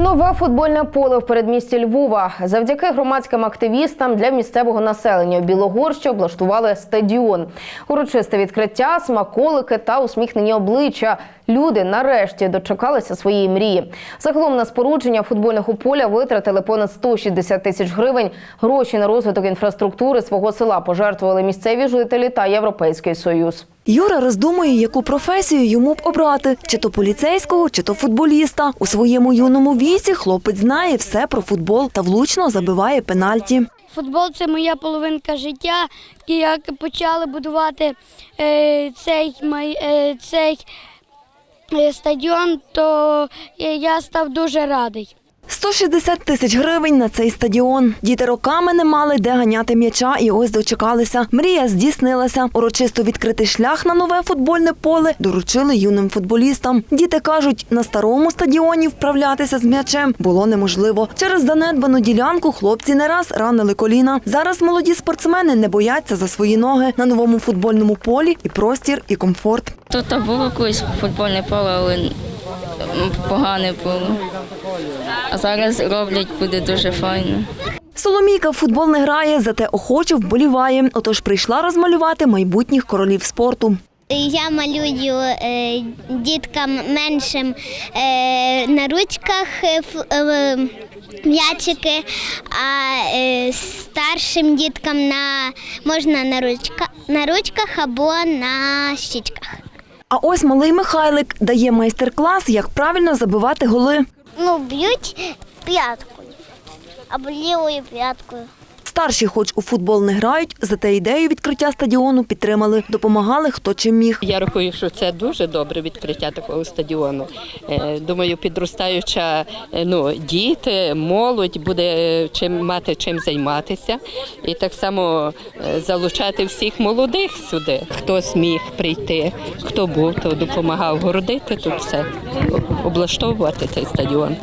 Нове футбольне поле в передмісті Львова. Завдяки громадським активістам для місцевого населення у Білогорщі облаштували стадіон. Урочисте відкриття, смаколики та усміхнені обличчя. Люди нарешті дочекалися своєї мрії. Загалом на спорудження футбольного поля витратили понад 160 тисяч гривень. Гроші на розвиток інфраструктури свого села пожертвували місцеві жителі та Європейський Союз. Юра роздумує, яку професію йому б обрати: чи то поліцейського, чи то футболіста. У своєму юному віці хлопець знає все про футбол та влучно забиває пенальті. Футбол це моя половинка життя. І як почали будувати е, цей, май- е, цей е, стадіон, то я став дуже радий. 160 тисяч гривень на цей стадіон. Діти роками не мали де ганяти м'яча, і ось дочекалися. Мрія здійснилася. Урочисто відкритий шлях на нове футбольне поле доручили юним футболістам. Діти кажуть, на старому стадіоні вправлятися з м'ячем було неможливо. Через занедбану ділянку хлопці не раз ранили коліна. Зараз молоді спортсмени не бояться за свої ноги на новому футбольному полі і простір, і комфорт. Тут було колись футбольне поле, але погане було. А зараз роблять буде дуже файно. Соломійка в футбол не грає, зате охоче вболіває. Отож прийшла розмалювати майбутніх королів спорту. Я малюю е, діткам меншим е, на ручках е, е, м'ячики, а е, старшим діткам на, можна на, ручка, на ручках або на щічках. А ось малий Михайлик дає майстер-клас, як правильно забивати голи. Ну, б'ють п'яткою або лівою п'яткою. Старші, хоч у футбол не грають, зате ідею відкриття стадіону підтримали, допомагали хто чим міг. Я рахую, що це дуже добре відкриття такого стадіону. Е, Думаю, підростаюча е, ну, діти, молодь буде чим мати чим займатися, і так само е, залучати всіх молодих сюди. Хто зміг прийти, хто був, то допомагав городити тут все, облаштовувати цей стадіон.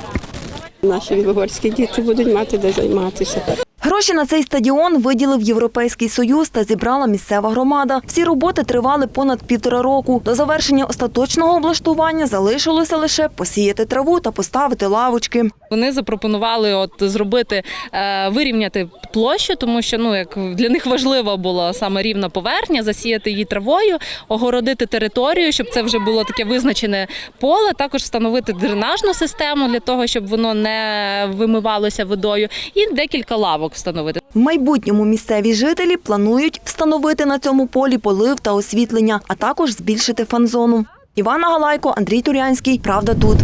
Наші білогорські діти будуть мати де займатися. Гроші на цей стадіон виділив Європейський Союз та зібрала місцева громада. Всі роботи тривали понад півтора року. До завершення остаточного облаштування залишилося лише посіяти траву та поставити лавочки. Вони запропонували от зробити е, вирівняти площу, тому що ну як для них важливо було саме рівна поверхня, засіяти її травою, огородити територію, щоб це вже було таке визначене поле. Також встановити дренажну систему для того, щоб воно не вимивалося водою, і декілька лавок встановити. В майбутньому місцеві жителі планують встановити на цьому полі полив та освітлення, а також збільшити фан-зону. Івана Галайко, Андрій Турянський. Правда тут.